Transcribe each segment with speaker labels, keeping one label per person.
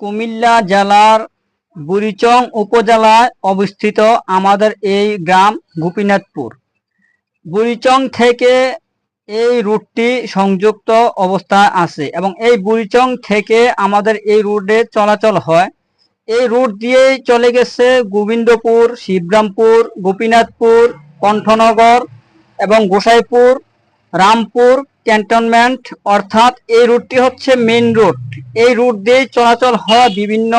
Speaker 1: কুমিল্লা জেলার বুড়িচং উপজেলায় অবস্থিত আমাদের এই গ্রাম গোপীনাথপুর। বুড়িচং থেকে এই রুটটি সংযুক্ত অবস্থায় আছে এবং এই বুড়িচং থেকে আমাদের এই রুটে চলাচল হয়। এই রুট দিয়েই চলে গেছে গোবিন্দপুর, শিবরামপুর, গোপীনাথপুর, কণ্ঠনগর এবং গোসাইপুর। রামপুর ক্যান্টনমেন্ট, অর্থাৎ এই রুটটি হচ্ছে মেইন রুট এই রুট দিয়ে চলাচল হয় বিভিন্ন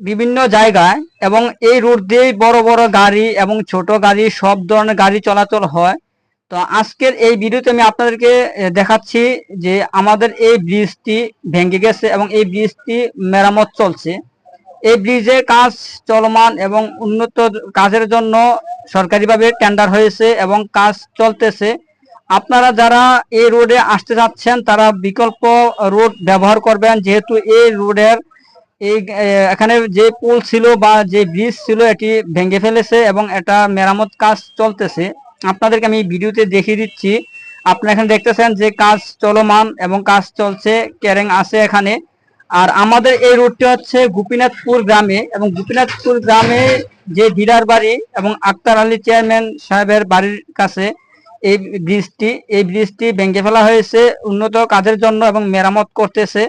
Speaker 1: বিভিন্ন জায়গায় এবং এই রুট দিয়েই বড় বড় গাড়ি এবং ছোট গাড়ি সব ধরনের গাড়ি চলাচল হয়। তো আজকের এই ভিডিওতে আমি আপনাদেরকে দেখাচ্ছি যে আমাদের এই ব্রিজটি ভেঙে গেছে এবং এই ব্রিজটি মেরামত চলছে। এই ব্রিজের কাজ চলমান এবং উন্নত কাজের জন্য সরকারিভাবে টেন্ডার হয়েছে এবং কাজ চলতেছে। আপনারা যারা এই রোডে আসতে যাচ্ছেন তারা বিকল্প রোড ব্যবহার করবেন। যেহেতু এই রোডের এই এখানে যে পুল ছিল বা যে ব্রিজ ছিল, এটি ভেঙে ফেলেছে এবং এটা মেরামত কাজ চলতেছে। আপনাদেরকে আমি ভিডিওতে দেখিয়ে দিচ্ছি। আপনারা এখানে দেখতেছেন যে কাজ চলমান এবং কাজ চলছে। ক্যারেং আছে এখানে। আর আমাদের এই রুটটি হচ্ছে গোপীনাথপুর গ্রামে এবং গোপীনাথপুর গ্রামে যে ডিলার বাড়ি এবং আক্তার আলী চেয়ারম্যান সাহেবের বাড়ির কাছে এই ব্রিজটি এই ব্রিজটি ভেঙে ফেলা হয়েছে, উন্নত কাজের জন্য এবং মেরামত করতেছে।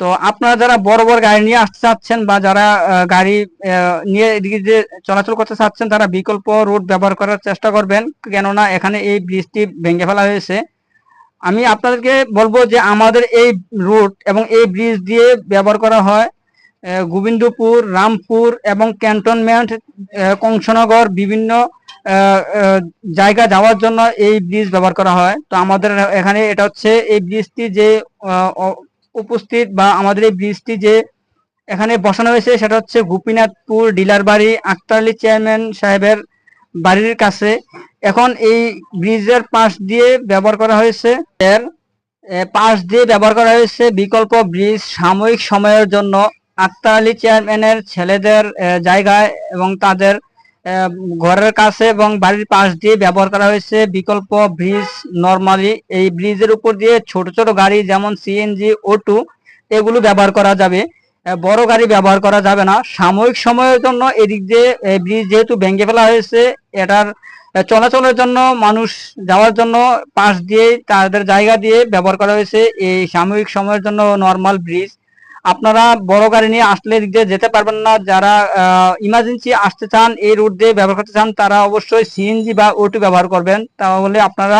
Speaker 1: তো আপনারা যারা বড় বড় গাড়ি নিয়ে আসতে চাচ্ছেন বা যারা গাড়ি নিয়ে এদিকে যে চলাচল করতে চাচ্ছেন, তারা বিকল্প রুট ব্যবহার করার চেষ্টা করবেন। কেননা এখানে এই ব্রিজটি ভেঙে ফেলা হয়েছে। আমি আপনাদেরকে বলব যে আমাদের এই রুট এবং এই ব্রিজ দিয়ে ব্যবহার করা হয় গোবিন্দপুর, রামপুর এবং ক্যান্টনমেন্ট কংসনগর বিভিন্ন জায়গা যাওয়ার জন্য এই ব্রিজ ব্যবহার করা হয়। তো আমাদের এখানে এটা হচ্ছে এই ব্রিজটি যে উপস্থিত বা আমাদের এই ব্রিজটি যে এখানে বসানো হয়েছে, সেটা হচ্ছে গোপীনাথপুর ডিলার বাড়ি আক্তার চেয়ারম্যান সাহেবের বাড়ির কাছে। এখন এই ব্রিজের পাশ দিয়ে ব্যবহার করা হয়েছে। এর পাশ দিয়ে ব্যবহার করা হয়েছে বিকল্প ব্রিজ সাময়িক সময়ের জন্য। আক্তার আলী চেয়ারম্যানের ছেলেদের জায়গায় এবং তাদের ঘরের কাছে এবং বাড়ির পাশ দিয়ে ব্যবহার করা হয়েছে বিকল্প ব্রিজ নর্মালি। এই ব্রিজের উপর দিয়ে ছোট ছোট গাড়ি যেমন সিএনজি অটো এগুলো ব্যবহার করা যাবে। বড় গাড়ি ব্যবহার করা যাবে না। সাময়িক সময়ের জন্য এদিক দিয়ে ব্রিজ যেহেতু ভেঙে ফেলা হয়েছে, এটার চলাচলের জন্য মানুষ যাওয়ার জন্য পাশ দিয়ে তাদের জায়গা দিয়ে ব্যবহার করা হয়েছে। এই সাময়িক সময়ের জন্য নর্মাল ব্রিজ আপনারা বড় গাড়ি নিয়ে আসলে এদিক দিয়ে যেতে পারবেন না। যারা ইমার্জেন্সি আসতে চান, এই রুট দিয়ে ব্যবহার করতে চান, তারা অবশ্যই সিএনজি বা ওটু ব্যবহার করবেন। তাহলে আপনারা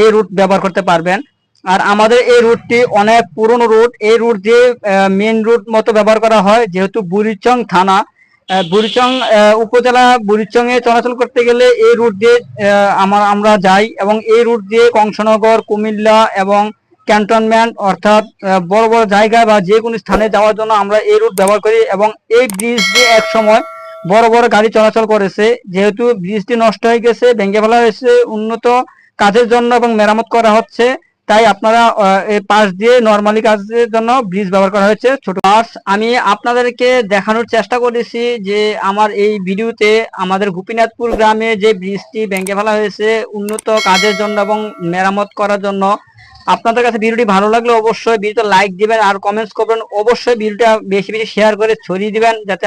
Speaker 1: এই রুট ব্যবহার করতে পারবেন। আর আমাদের এই রুটটি অনেক পুরনো রুট। এই রুট দিয়ে মেন রুট মতো ব্যবহার করা হয়, যেহেতু বুড়িচং থানা। বুড়িচং উপজেলা বুড়িচং এ চলাচল করতে গেলে এই রুট দিয়ে আমার আমরা যাই এবং এই রুট দিয়ে কংসনগর, কুমিল্লা এবং ক্যান্টনমেন্ট অর্থাৎ বড় বড় জায়গা বা যে কোনো স্থানে যাওয়ার জন্য আমরা এই রুট ব্যবহার করি এবং এই ব্রিজ দিয়ে এক সময় বড় বড় গাড়ি চলাচল করেছে। যেহেতু ব্রিজটি নষ্ট হয়ে গেছে, ভেঙে ফেলা হয়েছে, উন্নত কাজের জন্য এবং মেরামত করা হচ্ছে। তাই আপনারা পাশ দিয়ে নর্মালি কাজের জন্য ব্রিজ ব্যবহার করা হয়েছে, ছোট পাশ আমি আপনাদেরকে দেখানোর চেষ্টা করেছি যে আমার এই ভিডিওতে আমাদের গোপীনাথপুর গ্রামে যে ব্রিজটি ভেঙে ফেলা হয়েছে, উন্নত কাজের জন্য এবং মেরামত করার জন্য। আপনাদের কাছে ভিডিওটি ভালো লাগলে অবশ্যই ভিডিওতে লাইক দিবেন আর কমেন্টস করবেন। অবশ্যই ভিডিওটা বেশি বেশি শেয়ার করে ছড়িয়ে দিবেন যাতে